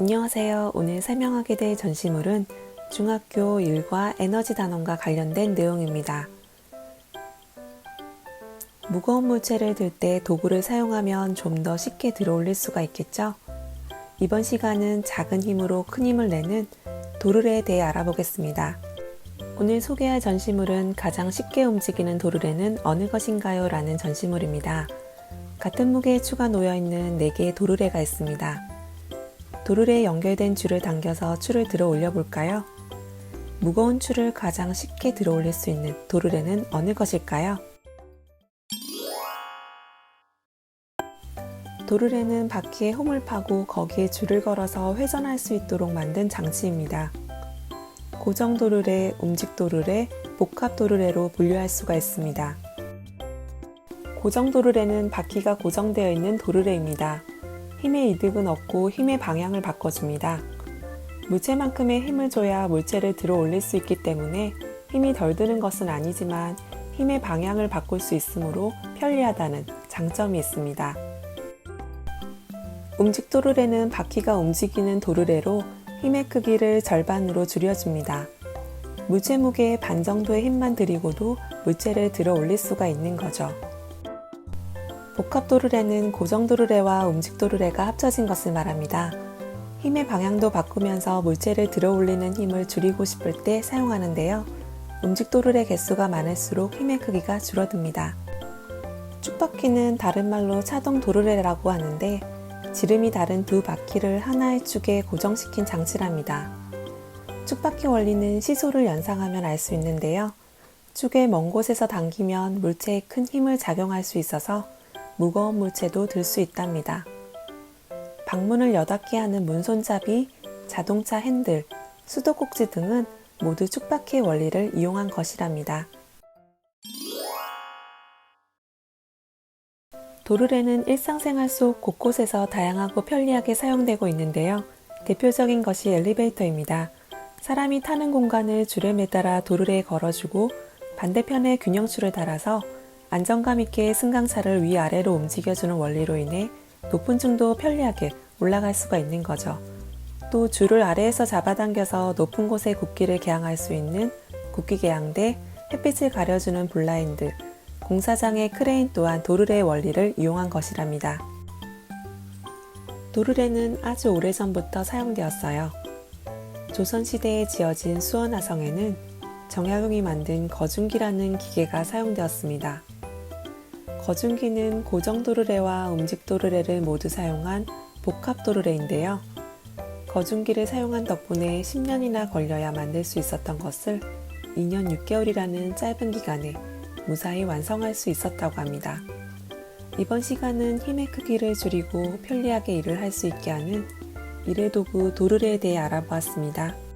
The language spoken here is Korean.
안녕하세요. 오늘 설명하게 될 전시물은 중학교 일과 에너지 단원과 관련된 내용입니다. 무거운 물체를 들 때 도구를 사용하면 좀 더 쉽게 들어 올릴 수가 있겠죠? 이번 시간은 작은 힘으로 큰 힘을 내는 도르래에 대해 알아보겠습니다. 오늘 소개할 전시물은 가장 쉽게 움직이는 도르래는 어느 것인가요? 라는 전시물입니다. 같은 무게의 추가 놓여 있는 4개의 도르래가 있습니다. 도르래에 연결된 줄을 당겨서 줄을 들어 올려 볼까요? 무거운 줄을 가장 쉽게 들어 올릴 수 있는 도르래는 어느 것일까요? 도르래는 바퀴에 홈을 파고 거기에 줄을 걸어서 회전할 수 있도록 만든 장치입니다. 고정 도르래, 움직 도르래, 복합 도르래로 분류할 수가 있습니다. 고정 도르래는 바퀴가 고정되어 있는 도르래입니다. 힘의 이득은 없고 힘의 방향을 바꿔줍니다. 물체만큼의 힘을 줘야 물체를 들어 올릴 수 있기 때문에 힘이 덜 드는 것은 아니지만 힘의 방향을 바꿀 수 있으므로 편리하다는 장점이 있습니다. 움직 도르래는 바퀴가 움직이는 도르래로 힘의 크기를 절반으로 줄여줍니다. 물체 무게의 반 정도의 힘만 들이고도 물체를 들어 올릴 수가 있는 거죠. 복합 도르래는 고정 도르래와 움직 도르래가 합쳐진 것을 말합니다. 힘의 방향도 바꾸면서 물체를 들어 올리는 힘을 줄이고 싶을 때 사용하는데요. 움직 도르래 개수가 많을수록 힘의 크기가 줄어듭니다. 축바퀴는 다른 말로 차동 도르래라고 하는데 지름이 다른 두 바퀴를 하나의 축에 고정시킨 장치랍니다. 축바퀴 원리는 시소를 연상하면 알 수 있는데요. 축의 먼 곳에서 당기면 물체에 큰 힘을 작용할 수 있어서 무거운 물체도 들 수 있답니다. 방문을 여닫게 하는 문손잡이, 자동차 핸들, 수도꼭지 등은 모두 축바퀴의 원리를 이용한 것이랍니다. 도르래는 일상생활 속 곳곳에서 다양하고 편리하게 사용되고 있는데요. 대표적인 것이 엘리베이터입니다. 사람이 타는 공간을 줄에 매달아 도르래에 걸어주고 반대편에 균형줄을 달아서 안정감 있게 승강차를 위아래로 움직여주는 원리로 인해 높은 층도 편리하게 올라갈 수가 있는 거죠. 또 줄을 아래에서 잡아당겨서 높은 곳에 굽기를 개항할 수 있는 굽기 개항대, 햇빛을 가려주는 블라인드, 공사장의 크레인 또한 도르래의 원리를 이용한 것이랍니다. 도르래는 아주 오래전부터 사용되었어요. 조선시대에 지어진 수원화성에는 정약용이 만든 거중기라는 기계가 사용되었습니다. 거중기는 고정 도르래와 움직 도르래를 모두 사용한 복합 도르래인데요. 거중기를 사용한 덕분에 10년이나 걸려야 만들 수 있었던 것을 2년 6개월이라는 짧은 기간에 무사히 완성할 수 있었다고 합니다. 이번 시간은 힘의 크기를 줄이고 편리하게 일을 할 수 있게 하는 일의 도구 도르래에 대해 알아보았습니다.